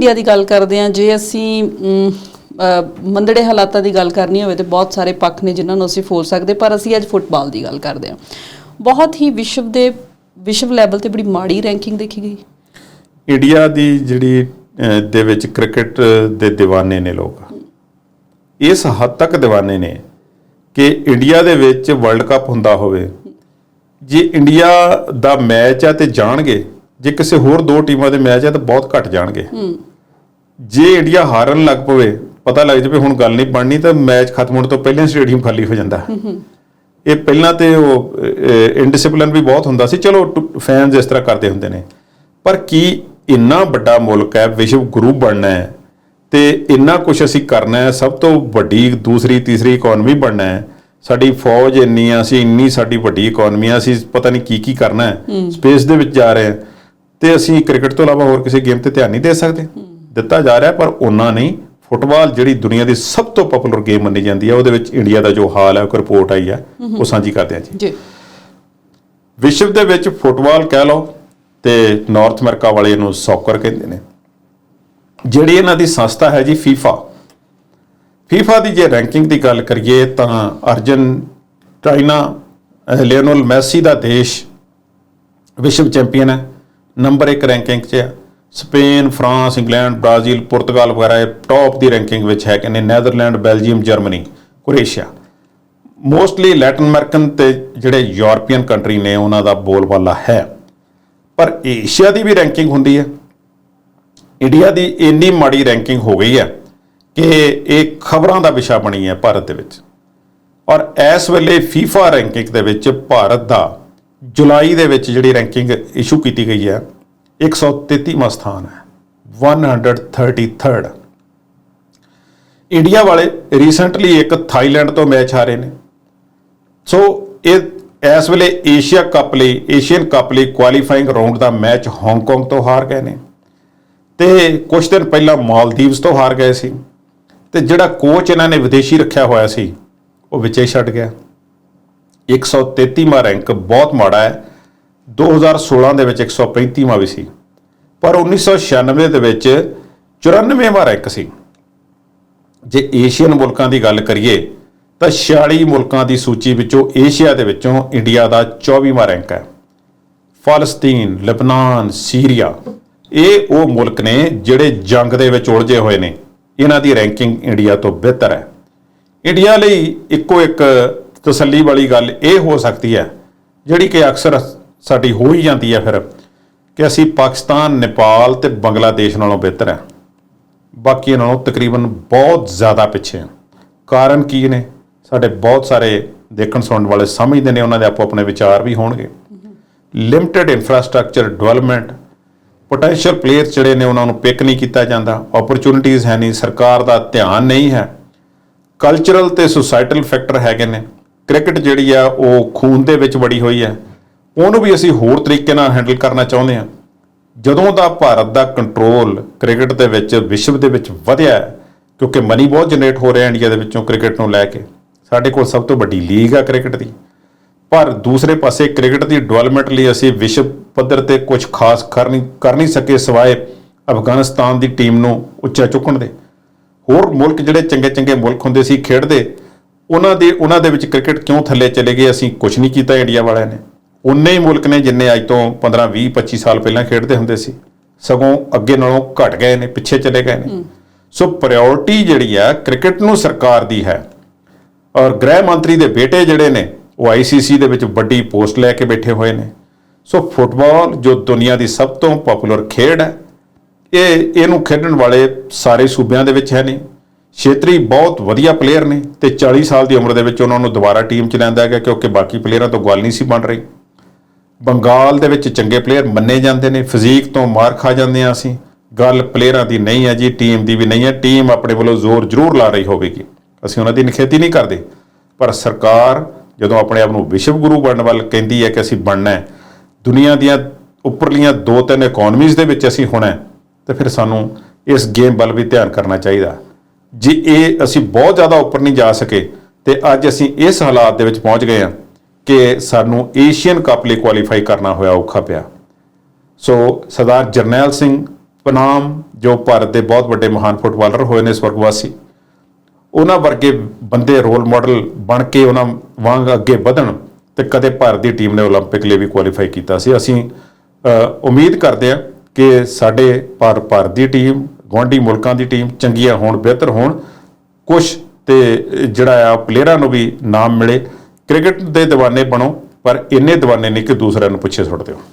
India ਦੀ ਗੱਲ ਕਰਦੇ ਆ ਜੇ ਅਸੀਂ ਮੰਦੜੇ ਹਾਲਾਤਾਂ ਦੀ ਗੱਲ ਕਰਨੀ ਹੋਵੇ ਤੇ ਬਹੁਤ ਸਾਰੇ ਪੱਖ ਨੇ ਜਿਨ੍ਹਾਂ ਨੂੰ ਅਸੀਂ ਫੋਲ ਸਕਦੇ ਪਰ ਅਸੀਂ ਅੱਜ ਫੁੱਟਬਾਲ ਦੀ ਗੱਲ ਕਰਦੇ ਆ ਬਹੁਤ ਹੀ ਵਿਸ਼ਵ ਦੇ ਵਿਸ਼ਵ ਲੈਵਲ ਤੇ ਬੜੀ ਮਾੜੀ ਰੈਂਕਿੰਗ ਦੇਖੀ ਗਈ। ਇੰਡੀਆ ਦੀ ਜਿਹੜੀ ਦੇ ਵਿੱਚ ਕ੍ਰਿਕਟ ਦੇ دیਵਾਨੇ ਨੇ ਲੋਕ। ਇਸ ਹੱਦ ਤੱਕ دیਵਾਨੇ ਨੇ ਕਿ ਇੰਡੀਆ ਦੇ ਵਿੱਚ ਵਰਲਡ ਕੱਪ ਹੁੰਦਾ ਹੋਵੇ ਜੇ ਇੰਡੀਆ ਦਾ ਮੈਚ ਆ ਤੇ ਜਾਣਗੇ ਜੇ ਕਿਸੇ ਹੋਰ ਦੋ ਟੀਮਾਂ ਦੇ ਮੈਚ ਆ ਤਾਂ ਬਹੁਤ ਘੱਟ ਜਾਣਗੇ। ਜੇ ਇੰਡੀਆ ਹਾਰਨ ਲੱਗ ਪਵੇ ਪਤਾ ਲੱਗ ਜਾਵੇ ਹੁਣ ਗੱਲ ਨਹੀਂ ਬਣਨੀ ਤਾਂ ਮੈਚ ਖਤਮ ਹੋਣ ਤੋਂ ਪਹਿਲਾਂ ਸਟੇਡੀਅਮ ਖਾਲੀ ਹੋ ਜਾਂਦਾ। ਇਹ ਪਹਿਲਾਂ ਤੇ ਉਹ ਇਨਡਿਸਪਲਿਨ ਵੀ ਬਹੁਤ ਹੁੰਦਾ ਸੀ। ਚਲੋ ਫੈਨਸ ਇਸ ਤਰ੍ਹਾਂ ਕਰਦੇ ਹੁੰਦੇ ਨੇ। ਪਰ ਕੀ ਇੰਨਾ ਵੱਡਾ ਮੁਲਕ ਹੈ ਵਿਸ਼ਵ ਗੁਰੂ ਬਣਨਾ ਹੈ ਤੇ ਇੰਨਾ ਕੁਝ ਅਸੀਂ ਕਰਨਾ ਹੈ ਸਭ ਤੋਂ ਵੱਡੀ ਦੂਸਰੀ ਤੀਸਰੀ ਇਕਨੋਮੀ ਬਣਨਾ ਹੈ। ਸਾਡੀ ਫੌਜ ਇੰਨੀ ਆ ਅਸੀਂ ਇੰਨੀ ਸਾਡੀ ਵੱਡੀ ਇਕਨੋਮੀ ਆ ਅਸੀਂ ਪਤਾ ਨਹੀਂ ਕੀ ਕੀ ਕਰਨਾ ਹੈ। ਸਪੇਸ ਦੇ ਵਿੱਚ ਜਾ ਰਹੇ ਹਾਂ ਤੇ ਅਸੀਂ ਕ੍ਰਿਕਟ ਤੋਂ ਇਲਾਵਾ ਹੋਰ ਕਿਸੇ ਗੇਮ ਤੇ ਧਿਆਨ ਨਹੀਂ ਦੇ ਸਕਦੇ। ਦਿੱਤਾ ਜਾ ਰਿਹਾ ਪਰ ਉਹਨਾਂ ਨਹੀਂ ਫੁੱਟਬਾਲ ਜਿਹੜੀ ਦੁਨੀਆ ਦੀ ਸਭ ਤੋਂ ਪਪੂਲਰ ਗੇਮ ਮੰਨੀ ਜਾਂਦੀ ਹੈ ਉਹਦੇ ਵਿੱਚ ਇੰਡੀਆ ਦਾ ਜੋ ਹਾਲ ਹੈ ਉਹ ਰਿਪੋਰਟ ਆਈ ਹੈ ਉਹ ਸਾਂਝੀ ਕਰਦੇ ਹਾਂ ਜੀ। ਜੀ। ਵਿਸ਼ਵ ਦੇ ਵਿੱਚ ਫੁੱਟਬਾਲ ਕਹਿ ਲਓ ਤੇ ਨਾਰਥ ਅਮਰੀਕਾ ਵਾਲੇ ਇਹਨੂੰ ਸੌਕਰ ਕਹਿੰਦੇ ਨੇ। ਜਿਹੜੀ ਇਹਨਾਂ ਦੀ ਸੰਸਥਾ ਹੈ ਜੀ ਫੀਫਾ ਫੀਫਾ ਦੀ ਜੇ ਰੈਂਕਿੰਗ ਦੀ ਗੱਲ ਕਰੀਏ ਤਾਂ ਅਰਜਨਟਾਈਨਾ ਅਹ ਲਿਓਨਲ ਮੈਸੀ ਦਾ ਦੇਸ਼ ਵਿਸ਼ਵ ਚੈਂਪੀਅਨ ਹੈ ਨੰਬਰ 1 ਰੈਂਕਿੰਗ 'ਚ ਹੈ। ਸਪੇਨ, ਫਰਾਂਸ, ਇੰਗਲੈਂਡ, ਬ੍ਰਾਜ਼ੀਲ, ਪੁਰਤਗਾਲ ਵਗੈਰਾ ਇਹ ਟੌਪ ਦੀ ਰੈਂਕਿੰਗ ਵਿੱਚ ਹੈ ਕਹਿੰਦੇ Netherland, Belgium, Germany Croatia mostly Latin American ਤੇ ਜਿਹੜੇ ਯੂਰਪੀਅਨ ਕੰਟਰੀ ਨੇ ਉਹਨਾਂ ਦਾ ਬੋਲਬਾਲਾ ਹੈ। ਪਰ ਏਸ਼ੀਆ ਦੀ ਵੀ ਰੈਂਕਿੰਗ ਹੁੰਦੀ ਹੈ। ਇੰਡੀਆ ਦੀ ਇੰਨੀ ਮਾੜੀ ਰੈਂਕਿੰਗ ਹੋ ਗਈ ਹੈ ਕਿ ਇਹ ਖਬਰਾਂ ਦਾ ਵਿਸ਼ਾ ਬਣੀ ਹੈ ਭਾਰਤ ਦੇ ਵਿੱਚ। ਔਰ ਇਸ ਵੇਲੇ FIFA ਰੈਂਕਿੰਗ ਦੇ ਵਿੱਚ ਭਾਰਤ ਦਾ ਜੁਲਾਈ ਦੇ ਵਿੱਚ ਜਿਹੜੀ ਰੈਂਕਿੰਗ ਇਸ਼ੂ ਕੀਤੀ ਗਈ ਹੈ 133ਵਾਂ ਸਥਾਨ ਹੈ 133rd ਇੰਡੀਆ ਵਾਲੇ ਰੀਸੈਂਟਲੀ ਇੱਕ ਥਾਈਲੈਂਡ ਤੋਂ ਮੈਚ ਹਾਰੇ ਨੇ। ਸੋ ਇਹ ਇਸ ਵੇਲੇ ਏਸ਼ੀਆ ਕੱਪ ਲਈ, ਏਸ਼ੀਅਨ ਕੱਪ ਲਈ ਕੁਆਲੀਫਾਈਂਗ ਰਾਉਂਡ ਦਾ ਮੈਚ ਹਾਂਗਕਾਂਗ ਤੋਂ ਹਾਰ ਗਏ ਨੇ। ਤੇ ਕੁਝ ਦਿਨ ਪਹਿਲਾਂ ਮਾਲਦੀਵਸ ਤੋਂ ਹਾਰ ਗਏ ਸੀ। ਤੇ ਜਿਹੜਾ ਕੋਚ ਇਹਨਾਂ ਨੇ ਵਿਦੇਸ਼ੀ ਰੱਖਿਆ ਹੋਇਆ ਸੀ, ਉਹ ਵਿੱਚੇ ਛੱਡ ਗਿਆ। 133ਵਾਂ ਰੈਂਕ ਬਹੁਤ ਮਾੜਾ ਹੈ। 2016 ਦੇ ਵਿੱਚ 135ਵਾਂ ਵੀ ਸੀ। ਪਰ 1996 ਦੇ ਵਿੱਚ 94ਵਾਂ ਰੈਂਕ ਸੀ। ਜੇ ਏਸ਼ੀਅਨ ਮੁਲਕਾਂ ਦੀ ਗੱਲ ਕਰੀਏ, ਤਾਂ 46 ਮੁਲਕਾਂ ਦੀ ਸੂਚੀ ਵਿੱਚੋਂ ਏਸ਼ੀਆ ਦੇ ਵਿੱਚੋਂ ਇੰਡੀਆ ਦਾ 24ਵਾਂ ਰੈਂਕ ਹੈ। ਫਲਸਤੀਨ, ਲਬਨਾਨ, ਸੀਰੀਆ, ਇਹ ਉਹ ਮੁਲਕ ਨੇ ਜਿਹੜੇ ਜੰਗ ਦੇ ਵਿੱਚ ਉਲਝੇ ਹੋਏ ਨੇ। ਇਹਨਾਂ ਦੀ ਰੈਂਕਿੰਗ ਇੰਡੀਆ ਤੋਂ ਬਿਹਤਰ ਹੈ। ਇੰਡੀਆ ਲਈ ਇੱਕੋ ਇੱਕ ਤਸੱਲੀ ਵਾਲੀ ਗੱਲ ਇਹ ਹੋ ਸਕਦੀ ਹੈ, ਜਿਹੜੀ ਕਿ ਅਕਸਰ ਸਾਡੀ ਹੋ ਹੀ ਜਾਂਦੀ ਹੈ ਫਿਰ ਕਿ ਅਸੀਂ ਪਾਕਿਸਤਾਨ, ਨੇਪਾਲ ਤੇ ਬੰਗਲਾਦੇਸ਼ ਨਾਲੋਂ ਬਿਹਤਰ ਹੈ। ਬਾਕੀ ਨਾਲੋਂ ਤਕਰੀਬਨ ਬਹੁਤ ਜ਼ਿਆਦਾ ਪਿੱਛੇ ਹਾਂ। ਕਾਰਨ ਕੀ ਨੇ? ਸਾਡੇ ਬਹੁਤ ਸਾਰੇ ਦੇਖਣ ਸੁਣਨ ਵਾਲੇ ਸਮਝਦੇ ਨੇ, ਉਹਨਾਂ ਦੇ ਆਪੋ ਆਪਣੇ ਵਿਚਾਰ ਵੀ ਹੋਣਗੇ। Limited infrastructure development potential player ਜਿਹੜੇ ਨੇ, ਉਹਨਾਂ ਨੂੰ ਪਿਕ ਨਹੀਂ ਕੀਤਾ ਜਾਂਦਾ। ਓਪਰਚੁਨਿਟੀਆਂ ਹੈ ਨਹੀਂ, ਸਰਕਾਰ ਦਾ ਧਿਆਨ ਨਹੀਂ ਹੈ। ਕਲਚਰਲ ਤੇ ਸੁਸਾਇਟਲ ਫੈਕਟਰ ਹੈਗੇ ਨੇ। ਕ੍ਰਿਕਟ ਜਿਹੜੀ ਆ, ਉਹ ਖੂਨ ਦੇ ਵਿੱਚ ਵੜੀ ਹੋਈ ਹੈ। ਉਹਨੂੰ ਵੀ ਅਸੀਂ ਹੋਰ ਤਰੀਕੇ ਨਾਲ ਹੈਂਡਲ ਕਰਨਾ ਚਾਹੁੰਦੇ ਹਾਂ। ਜਦੋਂ ਦਾ ਭਾਰਤ ਦਾ ਕੰਟਰੋਲ ਕ੍ਰਿਕਟ ਦੇ ਵਿੱਚ, ਵਿਸ਼ਵ ਦੇ ਵਿੱਚ ਵਧਿਆ ਕਿਉਂਕਿ ਮਨੀ ਬਹੁਤ ਜਨਰੇਟ ਹੋ ਰਿਹਾ ਇੰਡੀਆ ਦੇ ਵਿੱਚੋਂ ਕ੍ਰਿਕਟ ਨੂੰ ਲੈ ਕੇ। ਸਾਡੇ ਕੋਲ ਸਭ ਤੋਂ ਵੱਡੀ ਲੀਗ ਆ ਕ੍ਰਿਕਟ ਦੀ। ਪਰ ਦੂਸਰੇ ਪਾਸੇ ਕ੍ਰਿਕਟ ਦੀ ਡਿਵੈਲਪਮੈਂਟ ਲਈ ਅਸੀਂ ਵਿਸ਼ਵ ਪੱਧਰ ਤੇ ਕੁਝ ਖਾਸ ਕਰ ਨਹੀਂ ਕਰ ਨਹੀਂ ਸਕੇ ਸਿਵਾਏ ਅਫਗਾਨਿਸਤਾਨ ਦੀ ਟੀਮ ਨੂੰ ਉੱਚਾ ਚੁੱਕਣ ਦੇ। ਹੋਰ ਮੁਲਕ ਜਿਹੜੇ ਚੰਗੇ ਚੰਗੇ ਮੁਲਕ ਹੁੰਦੇ ਸੀ, ਖੇਡਦੇ, ਉਹਨਾਂ ਦੇ ਉਹਨਾਂ ਦੇ ਵਿੱਚ ਕ੍ਰਿਕਟ ਕਿਉਂ ਥੱਲੇ ਚਲੇ ਗਏ, ਅਸੀਂ ਕੁਝ ਨਹੀਂ ਕੀਤਾ ਇੰਡੀਆ ਵਾਲਿਆਂ ਨੇ। ਉਨੇ ਹੀ ਮੁਲਕ ਨੇ ਜਿੰਨੇ ਅੱਜ ਤੋਂ 15 20 25 ਸਾਲ ਪਹਿਲਾਂ ਖੇਡਦੇ ਹੁੰਦੇ ਸੀ ਸਗੋਂ ਅੱਗੇ ਨਾਲੋਂ ਘਟ ਗਏ ਨੇ ਪਿੱਛੇ ਚਲੇ ਗਏ ਨੇ। ਸੋ ਪ੍ਰਾਇੋਰਟੀ ਜਿਹੜੀ ਆ ਕ੍ਰਿਕਟ ਨੂੰ ਸਰਕਾਰ ਦੀ ਹੈ। ਔਰ ਗ੍ਰਹਿ ਮੰਤਰੀ ਦੇ ਬੇਟੇ ਜਿਹੜੇ ਨੇ ਉਹ ਆਈਸੀਸੀ ਦੇ ਵਿੱਚ ਵੱਡੀ ਪੋਸਟ ਲੈ ਕੇ ਬੈਠੇ ਹੋਏ ਨੇ। ਸੋ ਫੁੱਟਬਾਲ ਜੋ ਦੁਨੀਆ ਦੀ ਸਭ ਤੋਂ ਪਪੂਲਰ ਖੇਡ ਹੈ ਇਹ ਇਹਨੂੰ ਖੇਡਣ ਵਾਲੇ ਸਾਰੇ ਸੂਬਿਆਂ ਦੇ ਵਿੱਚ ਹੈ ਨਹੀਂ। ਛੇਤਰੀ ਬਹੁਤ ਵਧੀਆ ਪਲੇਅਰ ਨੇ ਤੇ 40 ਸਾਲ ਦੀ ਉਮਰ ਦੇ ਵਿੱਚ ਉਹਨਾਂ ਨੂੰ ਦੁਬਾਰਾ ਟੀਮ ਚ ਲੈਂਦਾ ਗਿਆ ਕਿਉਂਕਿ ਬਾਕੀ ਪਲੇਅਰਾਂ ਤੋਂ ਗੱਲ ਨਹੀਂ ਸੀ ਬਣ ਰਹੀ। ਬੰਗਾਲ ਦੇ ਵਿੱਚ ਚੰਗੇ ਪਲੇਅਰ ਮੰਨੇ ਜਾਂਦੇ ਨੇ ਫਿਜ਼ੀਕ ਤੋਂ ਮਾਰ ਖਾ ਜਾਂਦੇ ਆ ਅਸੀਂ। ਗੱਲ ਪਲੇਅਰਾਂ ਦੀ ਨਹੀਂ ਹੈ ਜੀ ਟੀਮ ਦੀ ਵੀ ਨਹੀਂ ਹੈ। ਟੀਮ ਆਪਣੇ ਵੱਲੋਂ ਜ਼ੋਰ ਜ਼ਰੂਰ ਲਾ ਰਹੀ ਹੋਵੇਗੀ। ਅਸੀਂ ਉਹਨਾਂ ਦੀ ਨਿਖੇਧੀ ਨਹੀਂ ਕਰਦੇ। ਪਰ ਸਰਕਾਰ ਜਦੋਂ ਆਪਣੇ ਆਪ ਨੂੰ ਵਿਸ਼ਵ ਗੁਰੂ ਬਣਨ ਵੱਲ ਕਹਿੰਦੀ ਹੈ ਕਿ ਅਸੀਂ ਬਣਨਾ ਹੈ ਦੁਨੀਆ ਦੀਆਂ ਉੱਪਰਲੀਆਂ ਦੋ ਤਿੰਨ ਇਕਨੋਮੀਜ਼ ਦੇ ਵਿੱਚ ਅਸੀਂ ਹੋਣਾ ਹੈ, ਤੇ ਫਿਰ ਸਾਨੂੰ ਇਸ ਗੇਮ ਵੱਲ ਵੀ ਧਿਆਨ ਕਰਨਾ ਚਾਹੀਦਾ। ਜੇ ਇਹ ਅਸੀਂ ਬਹੁਤ ਜ਼ਿਆਦਾ ਉੱਪਰ ਨਹੀਂ ਜਾ ਸਕੇ ਤੇ ਅੱਜ ਅਸੀਂ ਇਸ ਹਾਲਾਤ ਦੇ ਵਿੱਚ ਪਹੁੰਚ ਗਏ ਹਾਂ ਕਿ ਸਾਨੂੰ ਏਸ਼ੀਅਨ ਕੱਪ ਲਈ ਕੁਆਲੀਫਾਈ ਕਰਨਾ ਹੋਇਆ ਔਖਾ ਪਿਆ ਸੋ ਸਰਦਾਰ ਜਰਨੈਲ ਸਿੰਘ ਪਨਾਮ ਜੋ ਭਾਰਤ ਦੇ ਬਹੁਤ ਵੱਡੇ ਮਹਾਨ ਫੁੱਟਬਾਲਰ ਹੋਏ ਨੇ ਸਵਰਗਵਾਸੀ ਉਹਨਾਂ ਵਰਗੇ ਬੰਦੇ ਰੋਲ ਮਾਡਲ ਬਣ ਕੇ ਉਹਨਾਂ ਵਾਂਗ ਅੱਗੇ ਵਧਣ ਤੇ ਕਦੇ ਭਾਰਤ ਦੀ ਟੀਮ ਨੇ 올림픽 ਲਈ ਵੀ ਕੁਆਲੀਫਾਈ ਕੀਤਾ ਸੀ ਅਸੀਂ ਅ, ਉਮੀਦ ਕਰਦੇ ਹਾਂ ਕਿ ਸਾਡੇ ਭਾਰ- ਭਾਰਤ ਦੀ ਟੀਮ ਗੁਆਂਢੀ ਮੁਲਕਾਂ ਦੀ ਟੀਮ ਚੰਗੀਆਂ ਹੋਣ ਬਿਹਤਰ ਹੋਣ ਕੁਝ ਤੇ ਜਿਹੜਾ ਆ ਪਲੇਅਰਾਂ ਨੂੰ ਵੀ ਨਾਮ ਮਿਲੇ ਕ੍ਰਿਕਟ ਦੇ دیਵਾਨੇ ਬਣੋ ਪਰ ਇੰਨੇ دیਵਾਨੇ ਨਹੀਂ ਕਿ ਦੂਸਰਿਆਂ ਨੂੰ ਪਿੱਛੇ ਸੁੱਟ ਦਿਓ।